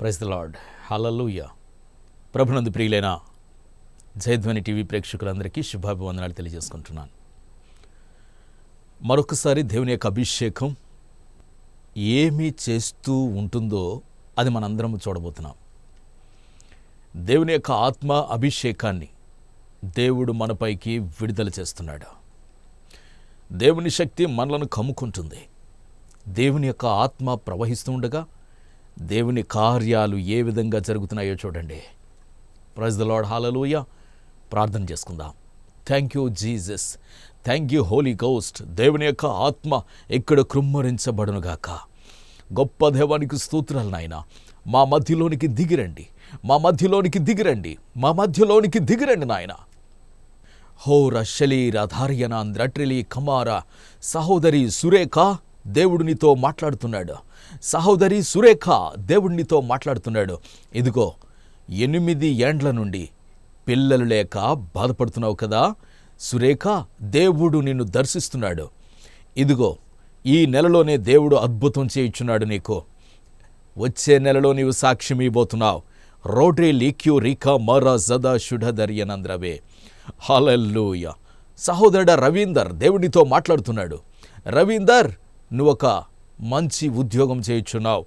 Praise the lord. హలలుయ ప్రభునందు ప్రియులైన జయధ్వని TV ప్రేక్షకులందరికీ శుభాభివందనాలు తెలియజేసుకుంటున్నాను. మరొకసారి దేవుని యొక్క అభిషేకం ఏమి చేస్తూ ఉంటుందో అది మనందరం చూడబోతున్నాం. దేవుని యొక్క ఆత్మ అభిషేకాన్ని దేవుడు మనపైకి విడుదల చేస్తున్నాడు. దేవుని శక్తి మనలను కమ్ముకుంటుంది. దేవుని యొక్క ఆత్మ ప్రవహిస్తూ ఉండగా దేవుని కార్యాలు ఏ విధంగా జరుగుతున్నాయో చూడండి. ప్రైజ్ ద లాడ్ హాలలోయ ప్రార్థన చేసుకుందాం. Thank you Jesus thank you holy ghost దేవుని యొక్క ఆత్మ ఇక్కడ కృమ్మరించబడునుగాక గొప్ప దేవానికి స్తోత్రాలు నాయన. మా మధ్యలోనికి దిగిరండి. మా మధ్యలోనికి దిగిరండి. మా మధ్యలోనికి దిగిరండి నాయనా. హోర శలీర ధార్యనాంద్రట్రిలి కమార సహోదరి సురేఖ దేవుడు నీతో మాట్లాడుతున్నాడు. సహోదరి సురేఖ దేవుడు నీతో మాట్లాడుతున్నాడు. ఇదిగో ఎనిమిది ఏండ్ల నుండి పిల్లలు లేక బాధపడుతున్నావు కదా? సురేఖ దేవుడు నిన్ను దర్శిస్తున్నాడు. ఇదిగో ఈ నెలలోనే దేవుడు అద్భుతం చేయుచున్నాడు నీకు. వచ్చే నెలలో నీవు సాక్ష్యం ఇవ్వబోతున్నావు. రోడ్రీ లీక్యూ రీకా మరా జదా శుఢదర్యనంద్రవే హలల్లూయ. సహోదరుడ రవీందర్ దేవుడితో మాట్లాడుతున్నాడు. రవీందర్ నువ్వు ఒక మంచి ఉద్యోగం చేయుచున్నావు.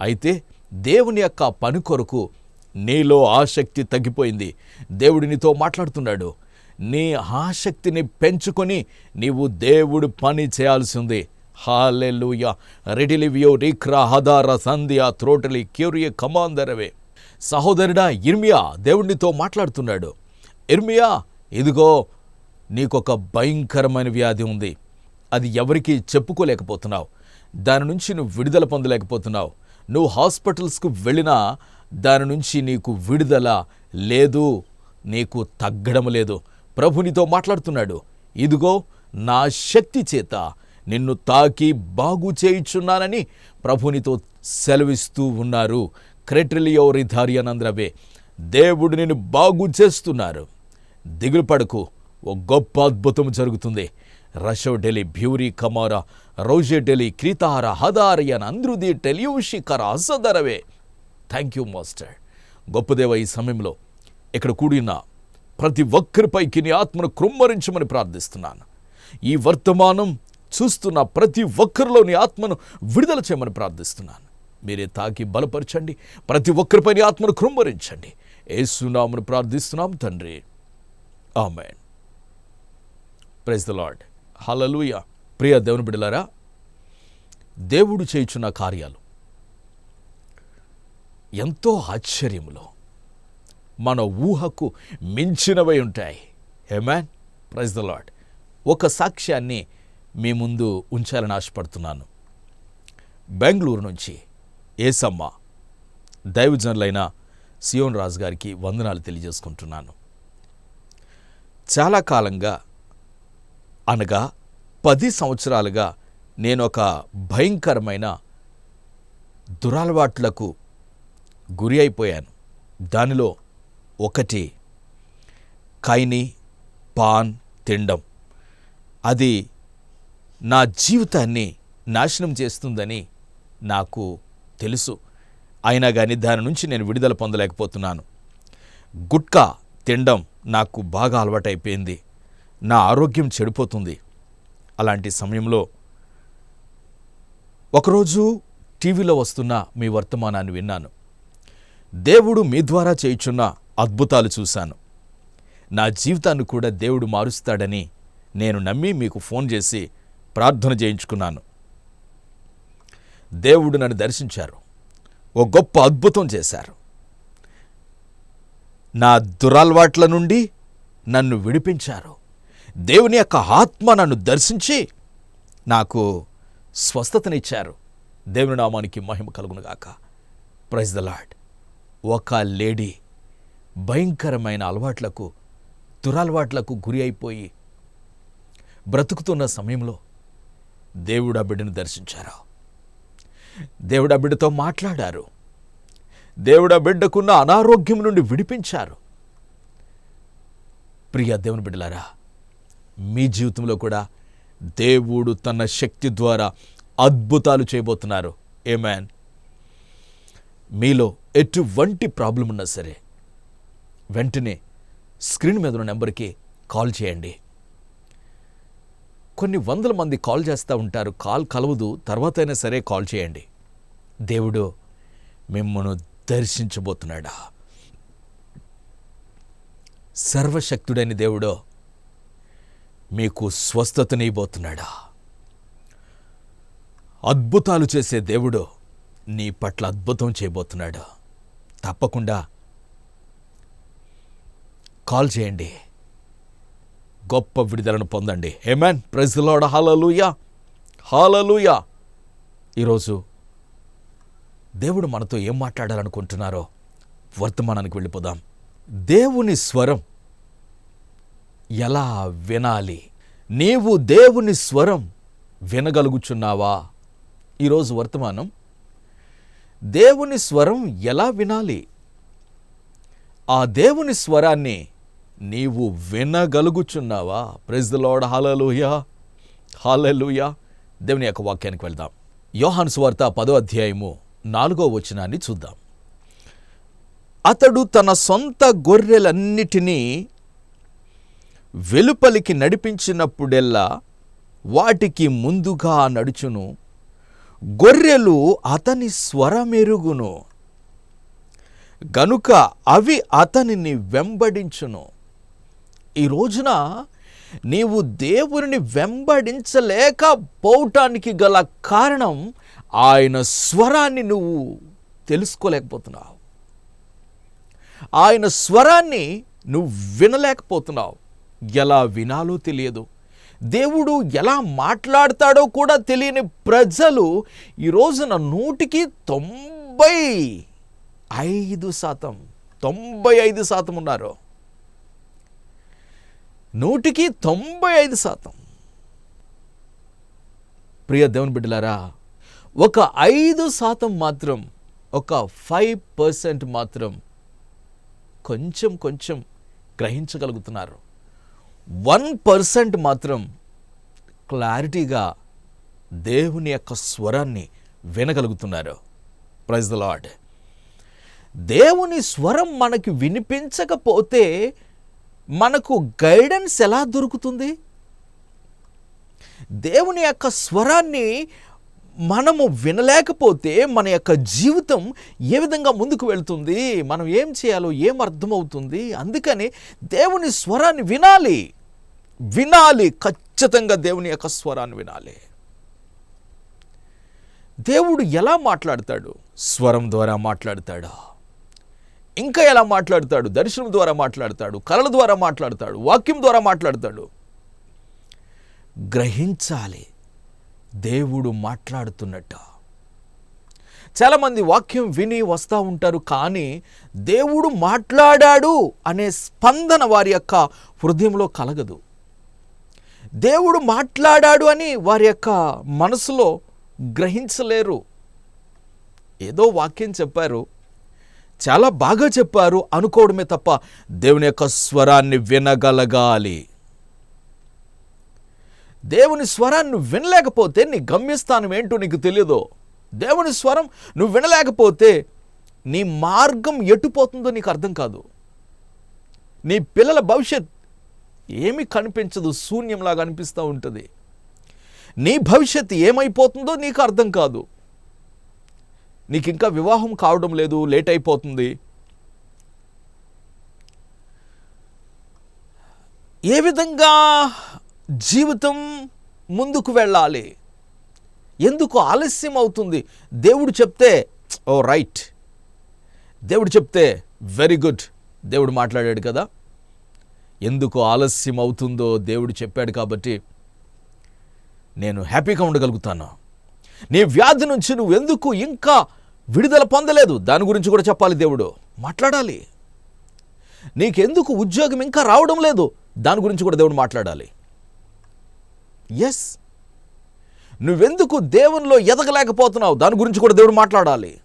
అయితే దేవుని యొక్క పని కొరకు నీలో ఆసక్తి తగ్గిపోయింది. దేవుడు నీతో మాట్లాడుతున్నాడు. నీ ఆసక్తిని పెంచుకొని నీవు దేవుడు పని చేయాల్సి ఉంది. హాలెలుయ. రెడిలివియో రీక్రా హదార సంధ్య త్రోటలి క్యూరియ కమాందరవే. సహోదరుడా ఇర్మియా దేవుడినితో మాట్లాడుతున్నాడు. ఇర్మియా ఇదిగో నీకొక భయంకరమైన వ్యాధి ఉంది. అది ఎవరికీ చెప్పుకోలేకపోతున్నావు. దాని నుంచి నువ్వు విడుదల పొందలేకపోతున్నావు. నువ్వు హాస్పిటల్స్కు వెళ్ళినా దాని నుంచి నీకు విడుదల లేదు. నీకు తగ్గడం లేదు. ప్రభునితో మాట్లాడుతున్నాడు. ఇదిగో నా శక్తి చేత నిన్ను తాకి బాగు చేయుచున్నానని ప్రభునితో సెలవిస్తూ ఉన్నారు. క్రెట్రిలియో రిధార్యనంద్రవే దేవుడు నిన్ను బాగు చేస్తున్నారు. దిగులు పడకు. ఓ గొప్ప అద్భుతం జరుగుతుంది. రషో ఢిల్లీ బ్యూరీ కమారా రోజే ఢిల్లీ క్రీతార హదారయన్ అంద్రుది టెలియూషికర అసదరవే థ్యాంక్ యూ మాస్టర్ గొప్పదేవ ఈ సమయంలో ఇక్కడ కూడిన ప్రతి ఒక్కరిపైకి నీ ఆత్మను కృమ్మరించమని ప్రార్థిస్తున్నాను. ఈ వర్తమానం చూస్తున్న ప్రతి ఒక్కరిలో నీ ఆత్మను విడుదల చేయమని ప్రార్థిస్తున్నాను. మీరే తాకి బలపరచండి ప్రతి ఒక్కరిపై నీ ఆత్మను కృమ్మరించండి. ఏసునామను ప్రార్థిస్తున్నాం తండ్రి. Amen. Praise the lord hallelujah ప్రియ దేవుని బిడ్డలారా దేవుడు చేయుచున్న కార్యాలు ఎంతో ఆశ్చర్యములో మన ఊహకు మించినవై ఉంటాయి. హెమాన్ ప్రైజ్ ద లాడ్ ఒక సాక్ష్యాన్ని మీ ముందు ఉంచాలని ఆశపడుతున్నాను. బెంగళూరు నుంచి ఏసమ్మ దైవజనులైన సియోన్ రాజు గారికి వందనాలు తెలియజేసుకుంటున్నాను. చాలా కాలంగా అనగా పది సంవత్సరాలుగా నేను ఒక భయంకరమైన దురలవాట్లకు గురి అయిపోయాను. దానిలో ఒకటి కైని పాన్ తినడం అది నా జీవితాన్ని నాశనం చేస్తుందని నాకు తెలుసు. అయినా కానీ దాని నుంచి నేను విడుదల పొందలేకపోతున్నాను. గుట్కా తినడం నాకు బాగా అలవాటైపోయింది. నా ఆరోగ్యం చెడిపోతుంది. అలాంటి సమయంలో ఒకరోజు టీవీలో వస్తున్న మీ వర్తమానాన్ని విన్నాను. దేవుడు మీ ద్వారా చేయుచున్న అద్భుతాలు చూశాను. నా జీవితాన్ని కూడా దేవుడు మారుస్తాడని నేను నమ్మి మీకు ఫోన్ చేసి ప్రార్థన చేయించుకున్నాను. దేవుడు నన్ను దర్శించారు. ఓ గొప్ప అద్భుతం చేశారు. నా దురలవాట్ల నుండి నన్ను విడిపించారు. దేవుని యొక్క ఆత్మ నన్ను దర్శించి నాకు స్వస్థతనిచ్చారు. దేవుని నామానికి మహిమ కలుగునుగాక. ప్రైజ్ ద లాడ్ ఒక లేడీ భయంకరమైన అలవాట్లకు దురలవాట్లకు గురి అయిపోయి బ్రతుకుతున్న సమయంలో దేవుడు ఆ బిడ్డను దర్శించారు. దేవుడు ఆ బిడ్డతో మాట్లాడారు. దేవుడు ఆ బిడ్డకున్న అనారోగ్యం నుండి విడిపించారు. ప్రియ దేవుని బిడ్డలారా మీ జీవితంలో కూడా దేవుడు తన శక్తి ద్వారా అద్భుతాలు చేయబోతున్నారు. ఏమాన్ మీలో ఎటువంటి ప్రాబ్లం ఉన్నా సరే వెంటనే స్క్రీన్ మీద ఉన్న నెంబర్కి కాల్ చేయండి. కొన్ని వందల మంది కాల్ చేస్తూ ఉంటారు కాల్ కలవదు తర్వాత అయినా సరే కాల్ చేయండి. దేవుడు మిమ్మను దర్శించబోతున్నాడా? సర్వశక్తుడైన దేవుడో మీకు స్వస్థతనివ్వబోతున్నాడా? అద్భుతాలు చేసే దేవుడు నీ పట్ల అద్భుతం చేయబోతున్నాడు. తప్పకుండా కాల్ చేయండి. గొప్ప విడుదలను పొందండి. హేమన్ ప్రజలోడ హాలలుయా హాలలుయా ఈరోజు దేవుడు మనతో ఏం మాట్లాడాలనుకుంటున్నారో వర్తమానానికి వెళ్ళిపోదాం. దేవుని స్వరం ఎలా వినాలి? నీవు దేవుని స్వరం వినగలుగుచున్నావా? ఈరోజు వర్తమానం దేవుని స్వరం ఎలా వినాలి? ఆ దేవుని స్వరాన్ని నీవు వినగలుగుచున్నావా? ప్రెజ్లోడ్ హాలలుయా హాలలుయా దేవుని యొక్క వాక్యానికి వెళ్దాం. యోహాన్ స్వార్త పదో అధ్యాయము నాలుగో వచనాన్ని చూద్దాం. అతడు తన సొంత గొర్రెలన్నిటినీ వెలుపలికి నడిపించినప్పుడెల్లా వాటికి ముందుగా నడుచును. గొర్రెలు అతని స్వరమెరుగును. గనుక అవి అతనిని వెంబడించును. ఈ రోజున నీవు దేవుని వెంబడించలేకపోవటానికి గల కారణం ఆయన స్వరాన్ని నువ్వు తెలుసుకోలేకపోతున్నావు. ఆయన స్వరాన్ని నువ్వు వినలేకపోతున్నావు. ఎలా వినాలో తెలియదు. దేవుడు ఎలా మాట్లాడతాడో కూడా తెలియని ప్రజలు ఈ రోజున నూటికి తొంభై ఐదు శాతం తొంభై ఐదు శాతం ఉన్నారు. నూటికి తొంభై ఐదు శాతం. ప్రియ దేవుని బిడ్డలారా ఒక ఐదు శాతం మాత్రం ఒక ఫైవ్ పర్సెంట్ మాత్రం కొంచెం కొంచెం గ్రహించగలుగుతున్నారు. వన్ పర్సెంట్ మాత్రం క్లారిటీగా దేవుని యొక్క స్వరాన్ని వినగలుగుతున్నారు. ప్రైజ్ ద లాడ్ దేవుని స్వరం మనకి వినిపించకపోతే మనకు గైడెన్స్ ఎలా దొరుకుతుంది? దేవుని యొక్క స్వరాన్ని మనము వినలేకపోతే మన యొక్క జీవితం ఏ విధంగా ముందుకు వెళ్తుంది? మనం ఏం చేయాలో? ఏం అర్థమవుతుంది? అందుకని దేవుని స్వరాన్ని వినాలి. వినాలి. ఖచ్చితంగా దేవుని యొక్క స్వరాన్ని వినాలి. దేవుడు ఎలా మాట్లాడతాడు? స్వరం ద్వారా మాట్లాడతాడా? ఇంకా ఎలా మాట్లాడతాడు? దర్శనం ద్వారా మాట్లాడతాడు? కళల ద్వారా మాట్లాడతాడు? వాక్యం ద్వారా మాట్లాడతాడు? గ్రహించాలి. దేవుడు మాట్లాడుతున్నట్ట. చాలామంది వాక్యం విని వస్తూ ఉంటారు కానీ దేవుడు మాట్లాడాడు అనే స్పందన వారి యొక్క హృదయంలో కలగదు. దేవుడు మాట్లాడాడు అని వారి యొక్క మనసులో గ్రహించలేరు. ఏదో వాక్యం చెప్పారు చాలా బాగా చెప్పారు అనుకోవడమే తప్ప దేవుని యొక్క స్వరాన్ని వినగలగాలి. దేవుని స్వరాన్ని నువ్వు వినలేకపోతే నీ గమ్యస్థానం ఏంటో నీకు తెలియదు దేవుని స్వరం నువ్వు వినలేకపోతే నీ మార్గం ఎటుపోతుందో నీకు అర్థం కాదు. నీ పిల్లల భవిష్యత్ ఏమి కనిపించదు శూన్యంలాగా అనిపిస్తూ ఉంటుంది. నీ భవిష్యత్ ఏమైపోతుందో నీకు అర్థం కాదు. నీకు ఇంకా వివాహం కావడం లేదు లేట్ అయిపోతుంది. ఏ విధంగా జీవితం ముందుకు వెళ్ళాలి. ఎందుకు ఆలస్యం అవుతుంది? దేవుడు చెప్తే ఓ రైట్. దేవుడు చెప్తే వెరీ గుడ్. దేవుడు మాట్లాడాడు కదా. ఎందుకు ఆలస్యం అవుతుందో దేవుడు చెప్పాడు కాబట్టి నేను హ్యాపీగా ఉండగలుగుతాను. నీ వ్యాధి నుంచి నువ్వు ఎందుకు ఇంకా విడుదల పొందలేదు? దాని గురించి కూడా చెప్పాలి దేవుడు. మాట్లాడాలి. నీకెందుకు ఉద్యోగం ఇంకా రావడం లేదు? దాని గురించి కూడా దేవుడు మాట్లాడాలి. ఎస్ నువ్వెందుకు దేవునిలో ఎదగలేకపోతున్నావు? దాని గురించి కూడా దేవుడు మాట్లాడాలి.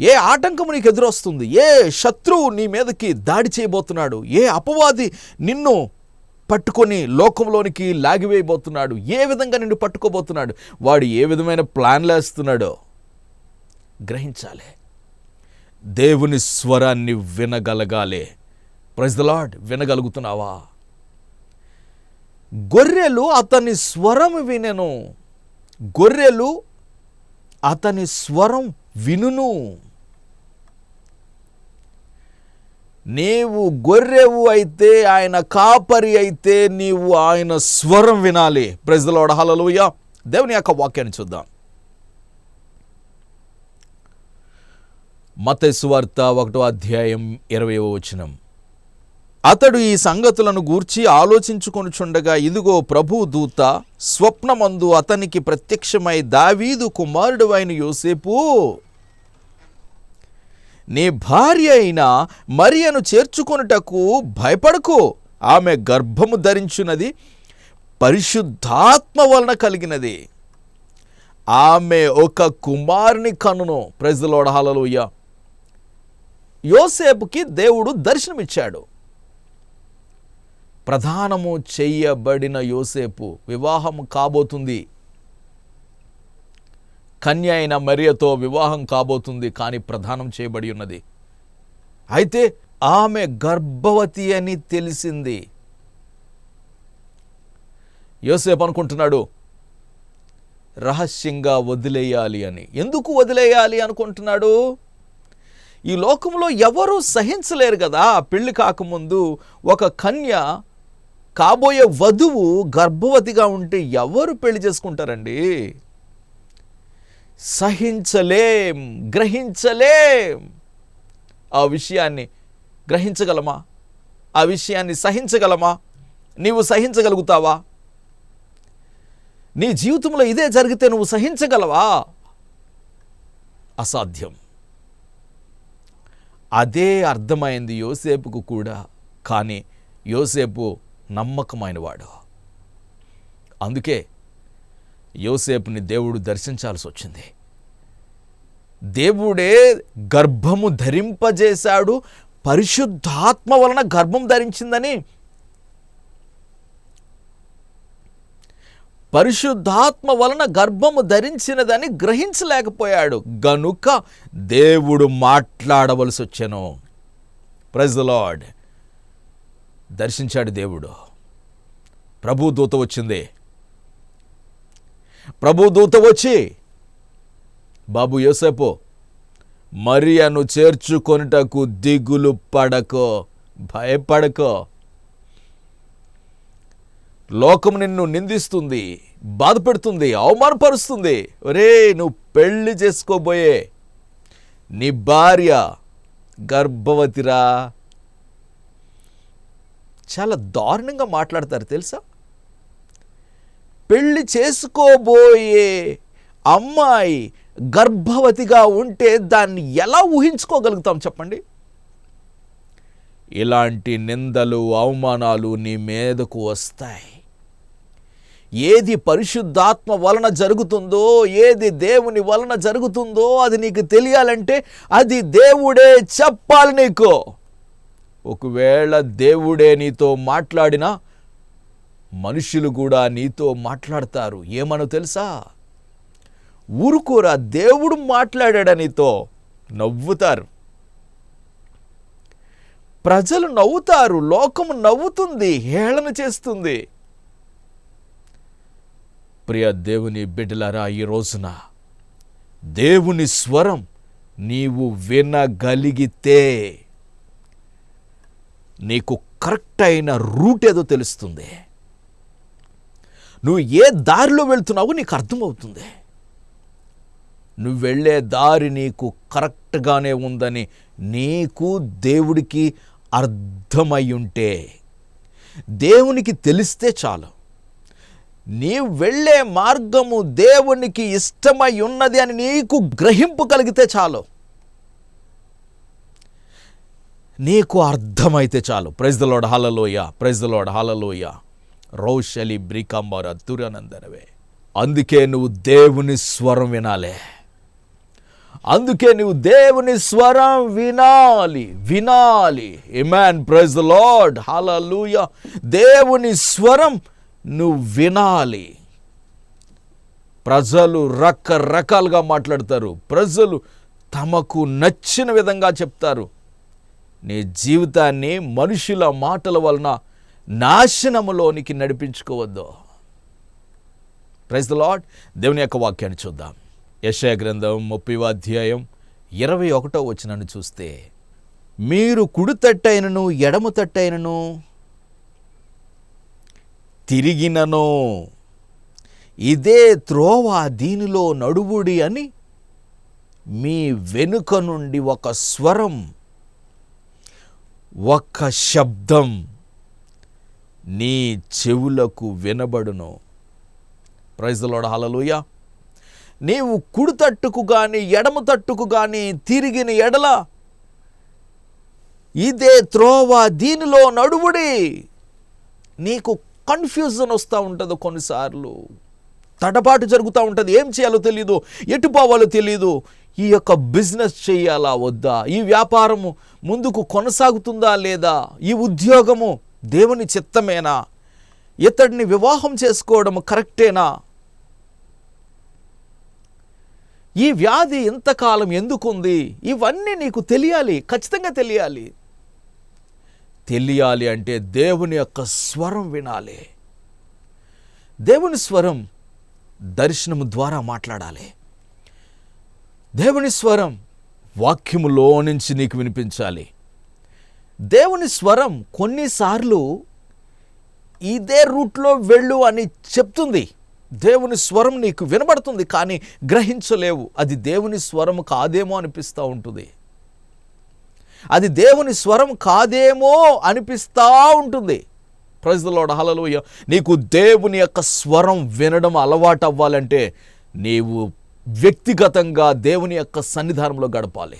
ఏ ఆటంకము నీకు ఎదురొస్తుంది? ఏ శత్రువు నీ మీదకి దాడి చేయబోతున్నాడు? ఏ అపవాది నిన్ను పట్టుకొని లోకంలోనికి లాగివేయబోతున్నాడు? ఏ విధంగా నిన్ను పట్టుకోబోతున్నాడు? వాడు ఏ విధమైన ప్లాన్లు వేస్తున్నాడో గ్రహించాలి. దేవుని స్వరాన్ని వినగలగాలి. ప్రజలాడ్ ద వినగలుగుతున్నావా? గొర్రెలు అతని స్వరం వినెను. గొర్రెలు అతని స్వరం వినును. నీవు గొర్రెవు అయితే ఆయన కాపరి అయితే నీవు ఆయన స్వరం వినాలి. ప్రజల హలలుయ దేవుని యొక్క వాక్యాన్ని చూద్దాం. మతైసు ఒకటో అధ్యాయం ఇరవయో వచనం. అతడు ఈ సంగతులను గూర్చి ఆలోచించుకొనుచుండగా ఇదిగో ప్రభు దూత స్వప్నమందు అతనికి ప్రత్యక్షమై దావీదు కుమారుడు అయిన యోసేపు. నీ భార్య అయిన మరియను చేర్చుకొనుటకు భయపడకు. ఆమె గర్భము ధరించున్నది పరిశుద్ధాత్మ వలన కలిగినది. ఆమె ఒక కుమారుని కనును. ప్రజలోడహాలలోయ యోసేపుకి దేవుడు దర్శనమిచ్చాడు. ప్రధానము చెయ్యబడిన యోసేపు వివాహం కాబోతుంది. కన్య అయిన మరియతో వివాహం కాబోతుంది కానీ ప్రధానం చేయబడి ఉన్నది. అయితే ఆమె గర్భవతి అని తెలిసింది. యోసేపు అనుకుంటున్నాడు రహస్యంగా వదిలేయాలి అని. ఎందుకు వదిలేయాలి? అనుకుంటున్నాడు. ఈ లోకంలో ఎవరూ సహించలేరు కదా. పెళ్ళి కాకముందు ఒక కన్య కాబోయే వధువు గర్భవతిగా ఉంటే ఎవరు పెళ్ళి చేసుకుంటారండి? సహించలేం గ్రహించలేం. ఆ విషయాన్ని గ్రహించగలమా? ఆ విషయాన్ని సహించగలమా? నీవు సహించగలుగుతావా? నీ జీవితంలో ఇదే జరిగితే నువ్వు సహించగలవా? అసాధ్యం. అదే అర్థమైంది యోసేపుకు కూడా. కానీ యోసేపు నమ్మకమైనవాడు. అందుకే యోసేపుని దేవుడు దర్శించాల్సి వచ్చింది. దేవుడే గర్భము ధరింపజేశాడు పరిశుద్ధాత్మ వలన గర్భం ధరించిందని. పరిశుద్ధాత్మ వలన గర్భము ధరించినదని గ్రహించలేకపోయాడు. గనుక దేవుడు మాట్లాడవలసి వచ్చాను. ప్రజలాడ్ లార్డ్ దర్శించాడు దేవుడు. ప్రభు దూత వచ్చింది. ప్రభు దూత వచ్చి బాబు యోసేపు మరియను చేర్చుకొనుటకు దిగులు పడకో భయపడకో. లోకం నిన్ను నిందిస్తుంది బాధపెడుతుంది అవమానపరుస్తుంది. ఒరే నువ్వు పెళ్ళి చేసుకోబోయే నీ భార్య గర్భవతిరా. చాలా దారుణంగా మాట్లాడతారు తెలుసా? పెళ్ళి చేసుకోబోయే అమ్మాయి గర్భవతిగా ఉంటే దాన్ని ఎలా ఊహించుకోగలుగుతాం చెప్పండి? ఇలాంటి నిందలు అవమానాలు నీ మీదకు వస్తాయి. ఏది పరిశుద్ధాత్మ వలన జరుగుతుందో ఏది దేవుని వలన జరుగుతుందో అది నీకు తెలియాలంటే అది దేవుడే చెప్పాలి నీకు. ఒకవేళ దేవుడే నీతో మాట్లాడినా మనుషులు కూడా నీతో మాట్లాడతారు. ఏమనో తెలుసా? ఊరుకోరా దేవుడు మాట్లాడాడ నీతో? నవ్వుతారు. ప్రజలు నవ్వుతారు లోకము నవ్వుతుంది హేళన చేస్తుంది. ప్రియ దేవుని బిడ్డలారా ఈ రోజున దేవుని స్వరం నీవు వినగలిగితే నీకు కరెక్ట్ అయిన రూట్ ఏదో తెలుస్తుంది. నువ్వు ఏ దారిలో వెళ్తున్నావో నీకు అర్థమవుతుంది. నువ్వు వెళ్ళే దారి నీకు కరెక్ట్గానే ఉందని నీకు దేవుడికి అర్థమై ఉంటే దేవునికి తెలిస్తే చాలు. నీవు వెళ్ళే మార్గము దేవునికి ఇష్టమై ఉన్నది అని నీకు గ్రహింపు కలిగితే చాలు. నీకు అర్థమైతే చాలు. Praise the lord hallelujah praise the lord hallelujah రౌషలి బ్రికంబర తురనందనవే అందుకే నువ్వు దేవుని స్వరం వినాలే. అందుకే నువ్వు దేవుని స్వరం వినాలి. వినాలి. ఇమాన్ ప్రైజ్ ద లార్డ్ హల్లెలూయ దేవుని స్వరం నువ్వు వినాలి. ప్రజలు రకరకాలుగా మాట్లాడతారు. ప్రజలు తమకు నచ్చిన విధంగా చెప్తారు. నీ జీవితాన్ని మనుషుల మాటల వలన నాశనములోనికి నడిపించుకోవద్దు. ప్రైజ్ ద లాడ్ దేవుని యొక్క వాక్యాన్ని చూద్దాం. యశయ గ్రంథం ముప్పై అధ్యాయం ఇరవై ఒకటో వచనాన్ని చూస్తే మీరు కుడి తట్టైనను ఎడమ తట్టైనను తిరిగినను. ఇదే త్రోవ దీనిలో నడువుడి అని మీ వెనుక నుండి ఒక స్వరం ఒక్క శబ్దం నీ చెవులకు వినబడును. ప్రైజ్లోడ హలలుయ నీవు కుడి తట్టుకు కానీ ఎడమ తట్టుకు కానీ తిరిగిన ఎడల ఇదే త్రోవ దీనిలో నడువుడి. నీకు కన్ఫ్యూజన్ వస్తూ ఉంటుంది కొన్నిసార్లు. తడబాటు జరుగుతూ ఉంటుంది. ఏం చేయాలో తెలియదు ఎటు పోవాలో తెలియదు ఈ యొక్క బిజినెస్ చేయాలా వద్దా? ఈ వ్యాపారము ముందుకు కొనసాగుతుందా లేదా? ఈ ఉద్యోగము దేవుని చిత్తమేనా? ఇతడిని వివాహం చేసుకోవడం కరెక్టేనా? ఈ వ్యాధి ఎంతకాలం ఎందుకుంది? ఇవన్నీ నీకు తెలియాలి ఖచ్చితంగా తెలియాలి. తెలియాలి అంటే దేవుని యొక్క స్వరం వినాలి. దేవుని స్వరం దర్శనము ద్వారా మాట్లాడాలి. దేవుని స్వరం వాక్యములో నుంచి నీకు వినిపించాలి. దేవుని స్వరం కొన్నిసార్లు ఇదే రూట్లో వెళ్ళు అని చెప్తుంది. దేవుని స్వరం నీకు వినబడుతుంది కానీ గ్రహించలేవు. అది దేవుని స్వరం కాదేమో అనిపిస్తూ ఉంటుంది. అది దేవుని స్వరం కాదేమో అనిపిస్తూ ఉంటుంది. ప్రజలోడ హలలోయ నీకు దేవుని యొక్క స్వరం వినడం అలవాటు అవ్వాలంటే నీవు వ్యక్తిగతంగా దేవుని యొక్క సన్నిధానంలో గడపాలి.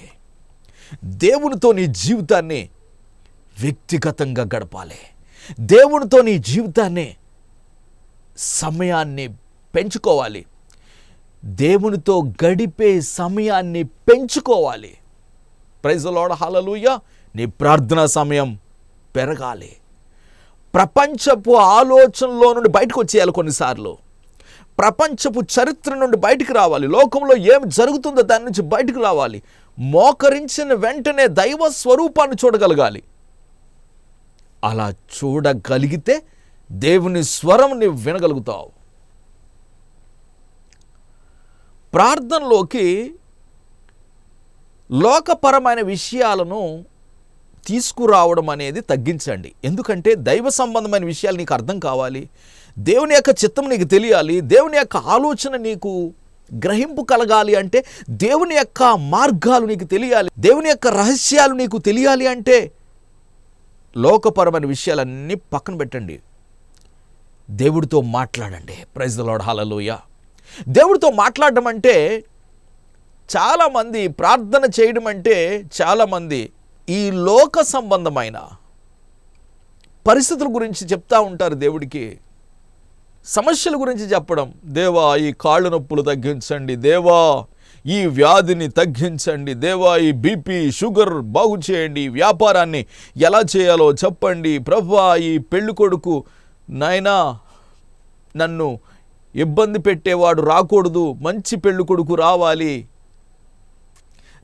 దేవునితో నీ జీవితాన్ని వ్యక్తిగతంగా గడపాలి. దేవునితో నీ జీవితాన్ని సమయాన్ని పెంచుకోవాలి. దేవునితో గడిపే సమయాన్ని పెంచుకోవాలి. ప్రైజలోడ హలలుయ నీ ప్రార్థనా సమయం పెరగాలి. ప్రపంచపు ఆలోచనలో నుండి బయటకు వచ్చేయాలి కొన్నిసార్లు. ప్రపంచపు చరిత్ర నుండి బయటికి రావాలి. లోకంలో ఏం జరుగుతుందో దాని నుంచి బయటకు రావాలి. మోకరించిన వెంటనే దైవ స్వరూపాన్ని చూడగలగాలి. అలా చూడగలిగితే దేవుని స్వరం నీవు వినగలుగుతావు. ప్రార్థనలోకి లోకపరమైన విషయాలను తీసుకురావడం అనేది తగ్గించండి. ఎందుకంటే దైవ సంబంధమైన విషయాలు నీకు అర్థం కావాలి. దేవుని యొక్క చిత్తం నీకు తెలియాలి దేవుని యొక్క ఆలోచన నీకు గ్రహింపు కలగాలి అంటే దేవుని యొక్క మార్గాలు నీకు తెలియాలి దేవుని యొక్క రహస్యాలు నీకు తెలియాలి అంటే లోకపరమైన విషయాలన్నీ పక్కన పెట్టండి. దేవుడితో మాట్లాడండి. ప్రైజ్ లోడ్ హాలలోయ దేవుడితో మాట్లాడడం అంటే చాలామంది ప్రార్థన చేయడం అంటే చాలామంది ఈ లోక సంబంధమైన పరిస్థితుల గురించి చెప్తా ఉంటారు దేవుడికి. సమస్యల గురించి చెప్పడం. దేవా ఈ కాళ్ళు నొప్పులు తగ్గించండి. దేవా ఈ వ్యాధిని తగ్గించండి. దేవా ఈ బీపీ షుగర్ బాగు చేయండి. వ్యాపారాన్ని ఎలా చేయాలో చెప్పండి. ప్రభా ఈ పెళ్ళి కొడుకు నాయనా నన్ను ఇబ్బంది పెట్టేవాడు రాకూడదు. మంచి పెళ్ళి కొడుకు రావాలి.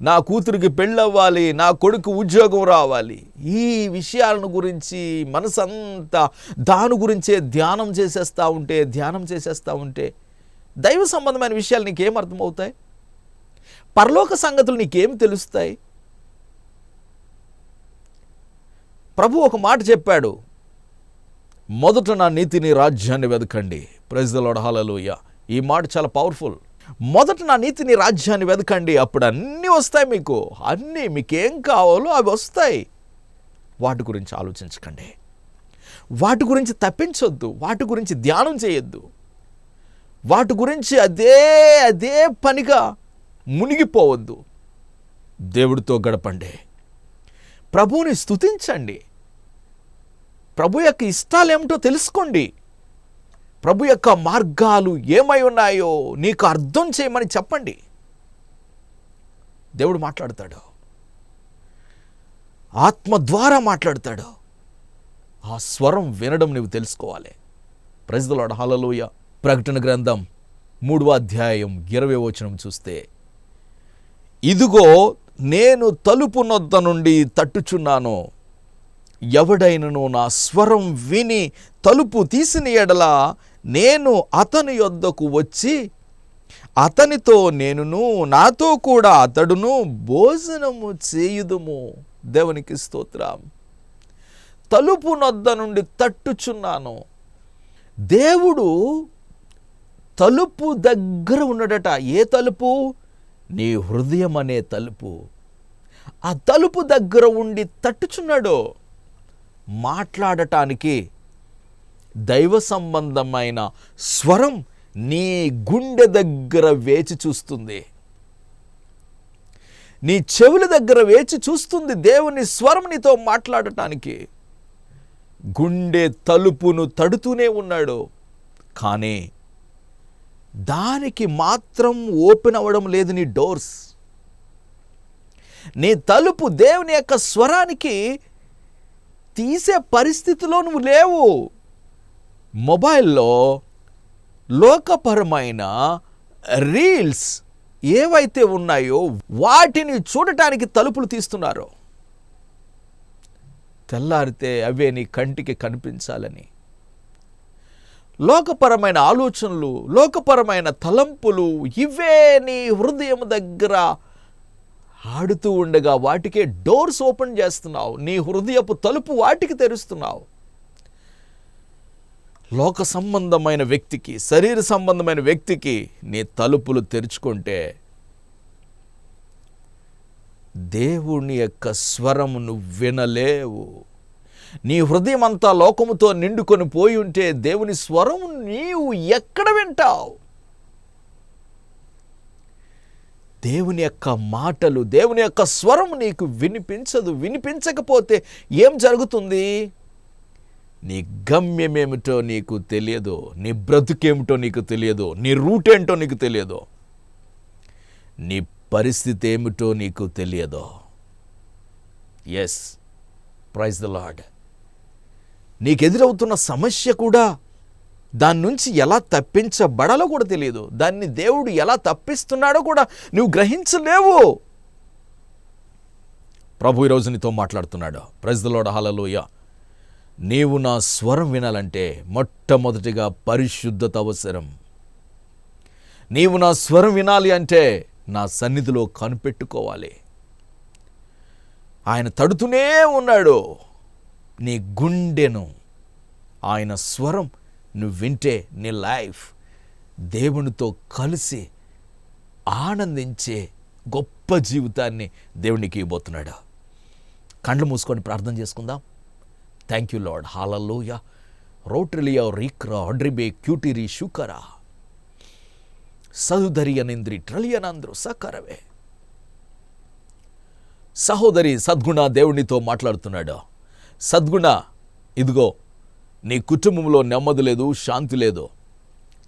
నా కూతురికి పెళ్ళవ్వాలి నా కొడుకు ఉద్యోగం రావాలి. ఈ విషయాలను గురించి మనసంతా దాని గురించే ధ్యానం చేసేస్తూ ఉంటే ధ్యానం చేసేస్తూ ఉంటే దైవ సంబంధమైన విషయాలు నీకేం అర్థమవుతాయి? పరలోక సంగతులు నీకేం తెలుస్తాయి? ప్రభు ఒక మాట చెప్పాడు మొదట నా నీతిని రాజ్యాన్ని వెతకండి ప్రజల హాలలోయ ఈ మాట చాలా పవర్ఫుల్ మొదట నా నీతిని రాజ్యాన్ని వెతకండి అప్పుడు అన్నీ వస్తాయి మీకు. అన్నీ మీకేం కావాలో అవి వస్తాయి. వాటి గురించి ఆలోచించకండి. వాటి గురించి తప్పించొద్దు. వాటి గురించి ధ్యానం చేయొద్దు. వాటి గురించి అదే అదే పనిగా మునిగిపోవద్దు. దేవుడితో గడపండి. ప్రభువుని స్తుతించండి. ప్రభు యొక్క ఇష్టాలు ఏమిటో తెలుసుకోండి. ప్రభు యొక్క మార్గాలు ఏమై ఉన్నాయో నీకు అర్థం చేయమని చెప్పండి. దేవుడు మాట్లాడతాడు. ఆత్మ ద్వారా మాట్లాడతాడు. ఆ స్వరం వినడం నువ్వు తెలుసుకోవాలి. ప్రజల హలలోయ ప్రకటన గ్రంథం మూడవ అధ్యాయం ఇరవై వచనం చూస్తే ఇదిగో నేను తలుపు నొద్ద నుండి తట్టుచున్నాను. ఎవడైనను నా స్వరం విని తలుపు తీసిన ఎడల నేను అతని యొద్దకు వచ్చి అతనితో నేనును నాతో కూడా అతడును భోజనము చేయుదుము. దేవునికి స్తోత్రం. తలుపు నొద్ద నుండి తట్టుచున్నాను. దేవుడు తలుపు దగ్గర ఉన్నాడట. ఏ తలుపు? నీ హృదయం అనే తలుపు. ఆ తలుపు దగ్గర ఉండి తట్టుచున్నాడు. మాట్లాడటానికి దైవ సంబంధమైన స్వరం నీ గుండె దగ్గర వేచి చూస్తుంది. నీ చెవుల దగ్గర వేచి చూస్తుంది దేవుని స్వరం నీతో మాట్లాడటానికి. గుండె తలుపును తడుతూనే ఉన్నాడు. కానీ దానికి మాత్రం ఓపెన్ అవ్వడం లేదు నీ డోర్స్. నీ తలుపు దేవుని యొక్క స్వరానికి తీసే పరిస్థితిలో నువ్వు లేవు. మొబైల్లో లోకపరమైన రీల్స్ ఏవైతే ఉన్నాయో వాటిని చూడటానికి తలుపులు తీస్తున్నారు తెల్లారితే అవే నీ కంటికి కనిపించాలని. లోకపరమైన ఆలోచనలు లోకపరమైన తలంపులు ఇవే నీ హృదయం దగ్గర ఆడుతూ ఉండగా వాటికే డోర్స్ ఓపెన్ చేస్తున్నావు. నీ హృదయపు తలుపు వాటికి తెరుస్తున్నావు. లోక సంబంధమైన వ్యక్తికి శరీర సంబంధమైన వ్యక్తికి నీ తలుపులు తెరుచుకుంటే దేవుని యొక్క స్వరము నువ్వు వినలేవు. నీ హృదయం అంతా లోకముతో నిండుకొని పోయి ఉంటే దేవుని స్వరం నీవు ఎక్కడ వింటావు? దేవుని యొక్క మాటలు దేవుని యొక్క స్వరం నీకు వినిపించదు. వినిపించకపోతే ఏం జరుగుతుంది? నీ గమ్యమేమిటో నీకు తెలియదు నీ బ్రతుకేమిటో నీకు తెలియదు నీ రూట్ ఏంటో నీకు తెలియదు నీ పరిస్థితి ఏమిటో నీకు తెలియదు. ఎస్ ప్రైజ్ ద లాడ్ నీకు ఎదురవుతున్న సమస్య కూడా దాని నుంచి ఎలా తప్పించబడాలో కూడా తెలియదు. దాన్ని దేవుడు ఎలా తప్పిస్తున్నాడో కూడా నువ్వు గ్రహించలేవు. ప్రభు ఈరోజు నీతో మాట్లాడుతున్నాడు. ప్రజలోడ హాలలోయ నీవు నా స్వరం వినాలంటే మొట్టమొదటిగా పరిశుద్ధత అవసరం. నీవు నా స్వరం వినాలి అంటే నా సన్నిధిలో కనిపెట్టుకోవాలి. ఆయన తడుతూనే ఉన్నాడు. నీ గుండెను ఆయన స్వరం నువ్వు వింటే నీ లైఫ్ దేవునితో కలిసి ఆనందించే గొప్ప జీవితాన్ని దేవునికి ఇవ్వబోతున్నాడు. కండ్లు మూసుకొని ప్రార్థన చేసుకుందాం. థ్యాంక్ యూ లార్డ్ హాలల్లోయ రోట్రిలియా రీక్రా అడ్రిబే క్యూటిరి శుకరా సదుధరి అనింద్రి సకరవే సహోదరి సద్గుణ దేవునితో మాట్లాడుతున్నాడు సద్గుణ ఇదిగో నీ కుటుంబంలో నెమ్మది లేదు శాంతి లేదు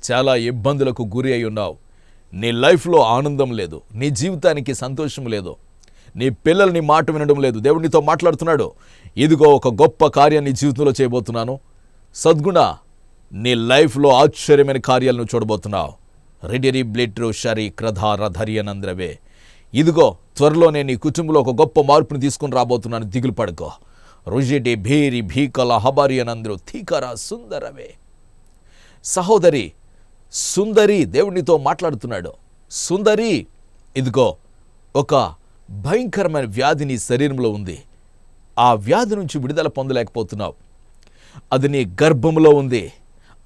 చాలా ఇబ్బందులకు గురి అయి ఉన్నావు నీ లైఫ్లో ఆనందం లేదు నీ జీవితానికి సంతోషం లేదు నీ పిల్లలు నీ మాట వినడం లేదు. దేవునితో మాట్లాడుతున్నాడు. ఇదిగో ఒక గొప్ప కార్యం నీ జీవితంలో చేయబోతున్నాను. సద్గుణ నీ లైఫ్లో ఆశ్చర్యమైన కార్యాలను చూడబోతున్నావు. రెడిరి బ్లిట్రు షరి క్రధార ధర్యనంద్రవే ఇదిగో త్వరలోనే నీ కుటుంబంలో ఒక గొప్ప మార్పుని తీసుకుని రాబోతున్నాను. దిగులు పడుకో. రుజిడి భీరి భీకల హబారి అనంద్రు తీకర సుందరవే. సహోదరి సుందరి దేవునితో మాట్లాడుతున్నాడు. సుందరి ఇదిగో ఒక భయంకరమైన వ్యాధి నీ శరీరంలో ఉంది. ఆ వ్యాధి నుంచి విడుదల పొందలేకపోతున్నావు. అది నీ గర్భంలో ఉంది.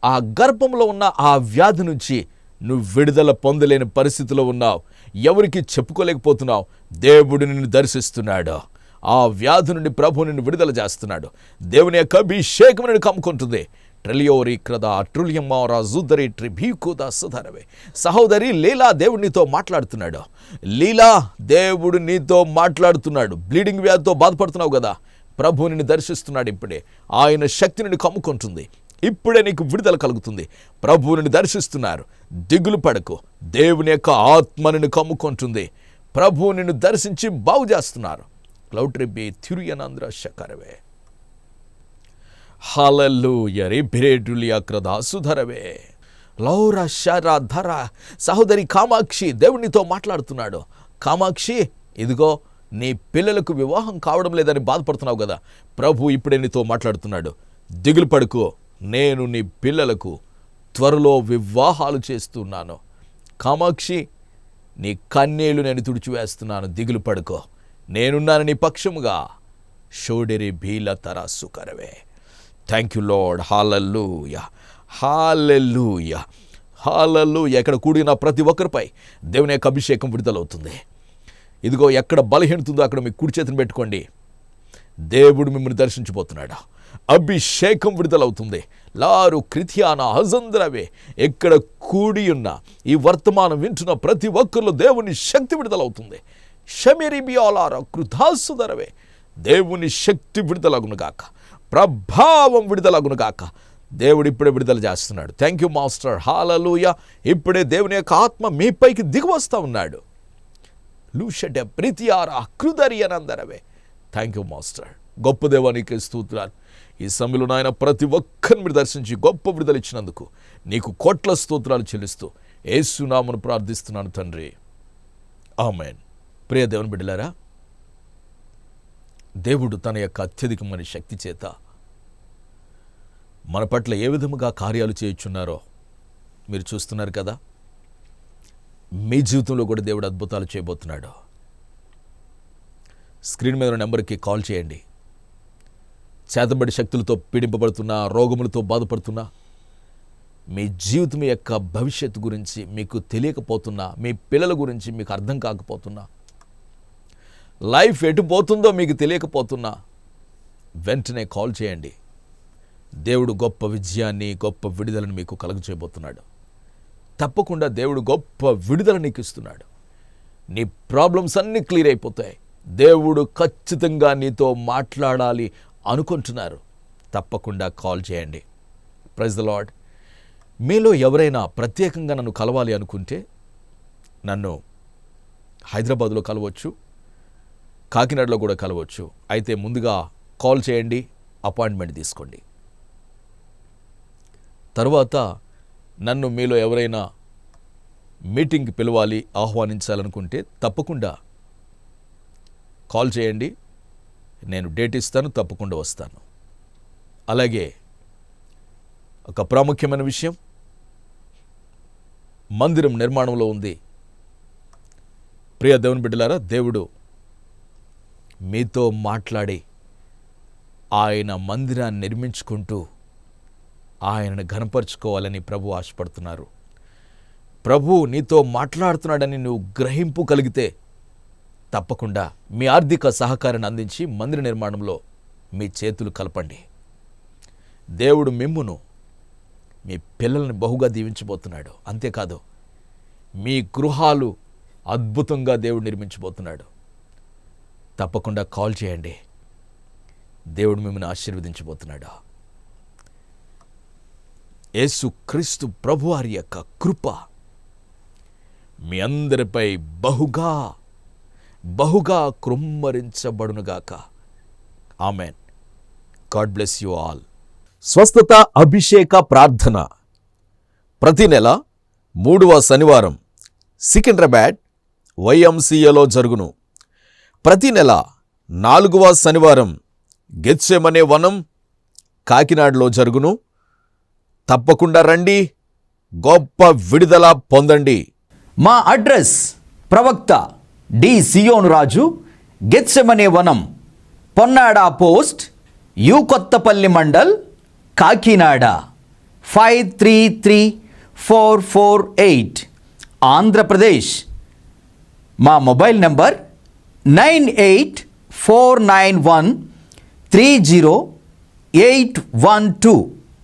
ఆ గర్భంలో ఉన్న ఆ వ్యాధి నుంచి నువ్వు విడుదల పొందలేని పరిస్థితిలో ఉన్నావు. ఎవరికి చెప్పుకోలేకపోతున్నావు. దేవుడు నిన్ను దర్శిస్తున్నాడు. ఆ వ్యాధి నుండి ప్రభు నిన్ను విడుదల చేస్తున్నాడు. దేవుని యొక్క అభిషేకం నిన్ను కమ్ముకుంటుంది. ట్రిలియోరి క్రద ట్రులియమ్మారా జుద్దరి ట్రిభీకుద సుధరవే. సహోదరి లీలా దేవుడినితో మాట్లాడుతున్నాడు. లీలా దేవుడు నీతో మాట్లాడుతున్నాడు. బ్లీడింగ్ వ్యాధితో బాధపడుతున్నావు కదా. ప్రభు నిన్ను దర్శిస్తున్నాడు ఇప్పుడే. ఆయన శక్తిని నిన్ను కమ్ముకుంటుంది. ఇప్పుడే నీకు విడుదల కలుగుతుంది. ప్రభువుని దర్శిస్తున్నారు. దిగులు పడకు. దేవుని యొక్క ఆత్మ నిన్ను కమ్ముకుంటుంది. ప్రభువు నిన్ను దర్శించి బాగు చేస్తున్నారు. క్లౌట్రిబి తిరుయనంద్ర శకరవే. హలల్లూయరి రిభిరేటులియా క్రద సుధరవే లౌర శర ధర సహోదరి కామాక్షి దేవునితో మాట్లాడుతున్నాడు. కామాక్షి ఇదిగో నీ పిల్లలకు వివాహం కావడం లేదని బాధపడుతున్నావు కదా. ప్రభు ఇప్పుడే నీతో మాట్లాడుతున్నాడు. దిగులు పడుకో. నేను నీ పిల్లలకు త్వరలో వివాహాలు చేస్తున్నాను. కామాక్షి నీ కన్నీళ్ళు నేను తుడిచివేస్తున్నాను. దిగులు పడుకో. నేనున్నాను నీ పక్షముగా. షోడెరి భీల తరా సుకరవే. Thank you lord hallelujah hallelujah hallelujah ఎక్కడ కూడిన ప్రతి ఒక్కరిపై దేవుని యొక్క అభిషేకం విడుదలవుతుంది. ఇదిగో ఎక్కడ బలహీనతుందో అక్కడ మీ కుడి చేతిని పెట్టుకోండి. దేవుడు మిమ్మల్ని దర్శించబోతున్నాడు అభిషేకం విడుదలవుతుంది. లారు కృత్యాన హజంద్రవే ఎక్కడ కూడి ఉన్న ఈ వర్తమానం వింటున్న ప్రతి ఒక్కరిలో దేవుని శక్తి విడుదలవుతుంది. షమిరి బియాలార కృతాసుధరవే దేవుని శక్తి విడుదలగునుగాక. ప్రభావం విడుదలగునుగాక దేవుడు ఇప్పుడే విడుదల చేస్తున్నాడు. థ్యాంక్ యూ మాస్టర్ హాలలుయ ఇప్పుడే దేవుని యొక్క ఆత్మ మీపైకి దిగివస్తూ ఉన్నాడు. లూషట ప్రీతియార అకృదరి అనందరవే. థ్యాంక్ యూ మాస్టర్ గొప్ప దేవానికి స్తోత్రాలు. ఈ సమయంలో నాయన ప్రతి ఒక్కరిని మీరు దర్శించి గొప్ప విడుదల ఇచ్చినందుకు నీకు కోట్ల స్తోత్రాలు చెల్లిస్తూ ఏసునామను ప్రార్థిస్తున్నాను తండ్రి. ఆమెన్ ప్రియ దేవుని బిడ్డలారా దేవుడు తన యొక్క అత్యధికమైన శక్తి చేత మన పట్ల ఏ విధముగా కార్యాలు చేయుచున్నారో మీరు చూస్తున్నారు కదా? మీ జీవితంలో కూడా దేవుడు అద్భుతాలు చేయబోతున్నాడు. స్క్రీన్ మీద నెంబర్కి కాల్ చేయండి. చేతబడి శక్తులతో పీడింపబడుతున్నా రోగములతో బాధపడుతున్నా మీ జీవితం యొక్క భవిష్యత్తు గురించి మీకు తెలియకపోతున్నా మీ పిల్లల గురించి మీకు అర్థం కాకపోతున్నా లైఫ్ ఎటు పోతుందో మీకు తెలియకపోతున్నా వెంటనే కాల్ చేయండి. దేవుడు గొప్ప విజయాన్ని గొప్ప విడుదలను మీకు కలుగచేయబోతున్నాడు తప్పకుండా దేవుడు గొప్ప విడుదల నీకు ఇస్తున్నాడు నీ ప్రాబ్లమ్స్ అన్నీ క్లియర్ అయిపోతాయి. దేవుడు ఖచ్చితంగా నీతో మాట్లాడాలి అనుకుంటున్నారు. తప్పకుండా కాల్ చేయండి. ప్రైజ్ ద లాడ్ మీలో ఎవరైనా ప్రత్యేకంగా నన్ను కలవాలి అనుకుంటే నన్ను హైదరాబాద్లో కలవచ్చు కాకినాడలో కూడా కలవచ్చు. అయితే ముందుగా కాల్ చేయండి అపాయింట్మెంట్ తీసుకోండి. తర్వాత నన్ను మీలో ఎవరైనా మీటింగ్ పిలవాలి ఆహ్వానించాలనుకుంటే తప్పకుండా కాల్ చేయండి. నేను డేట్ ఇస్తాను తప్పకుండా వస్తాను. అలాగే ఒక ప్రాముఖ్యమైన విషయం. మందిరం నిర్మాణంలో ఉంది. ప్రియ దేవుని బిడ్డలారా దేవుడు మీతో మాట్లాడి ఆయన మందిరాన్ని నిర్మించుకుంటూ ఆయనను ఘనపరుచుకోవాలని ప్రభు ఆశపడుతున్నారు. ప్రభు నీతో మాట్లాడుతున్నాడని నువ్వు గ్రహింపు కలిగితే తప్పకుండా మీ ఆర్థిక సహకారాన్ని అందించి మందిర నిర్మాణంలో మీ చేతులు కలపండి. దేవుడు మిమ్మును మీ పిల్లల్ని బహుగా దీవించబోతున్నాడు. అంతేకాదు మీ గృహాలు అద్భుతంగా దేవుడు నిర్మించబోతున్నాడు. తప్పకుండా కాల్ చేయండి. దేవుడు మిమ్మల్ని ఆశీర్వదించబోతున్నాడు? యేసు క్రీస్తు ప్రభువారి యొక్క కృప మీ అందరిపై బహుగా బహుగా కృమ్మరించబడునుగాక. Amen. God bless you all. స్వస్థత అభిషేక ప్రార్థన. ప్రతి నెల మూడవ శనివారం సికింద్రాబాద్ వైఎంసీఏలో జరుగును. ప్రతి నెల నాలుగవ శనివారం గెత్సెమనే వనం కాకినాడలో జరుగును. తప్పకుండా రండి. గొప్ప విడుదల పొందండి. మా అడ్రస్ ప్రవక్త డి సియోను రాజు గెత్సెమనే వనం Ponnada post U Kothapalli mandal Kakinada. Five three three four four eight Andhra Pradesh. మా mobile number nine eight four nine one three zero eight one two